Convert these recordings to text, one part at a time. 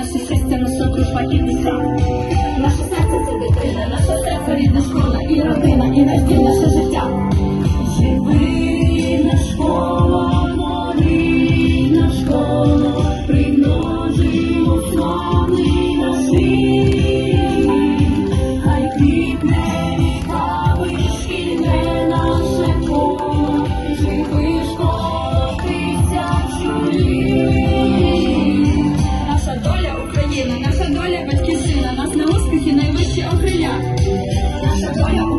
наше щастя, наша дружба і душа. Наше серце це дитина, наше серце рідна школа і родина, і наш дім, наше життя. Живи, рідна школа, морідна школа, примножимо славний наш світ.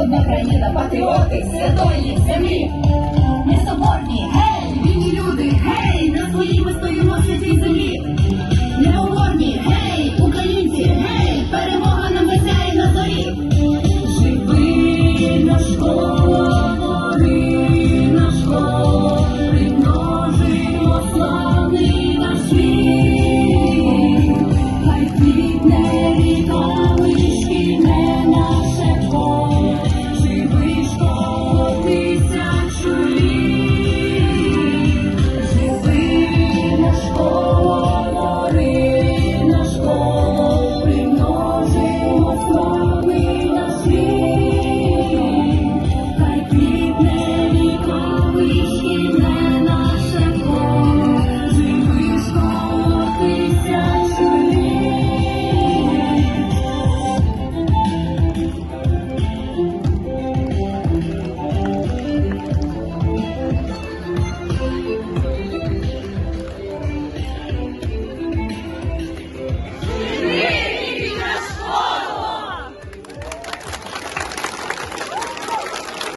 одна країна, патріоти святої землі.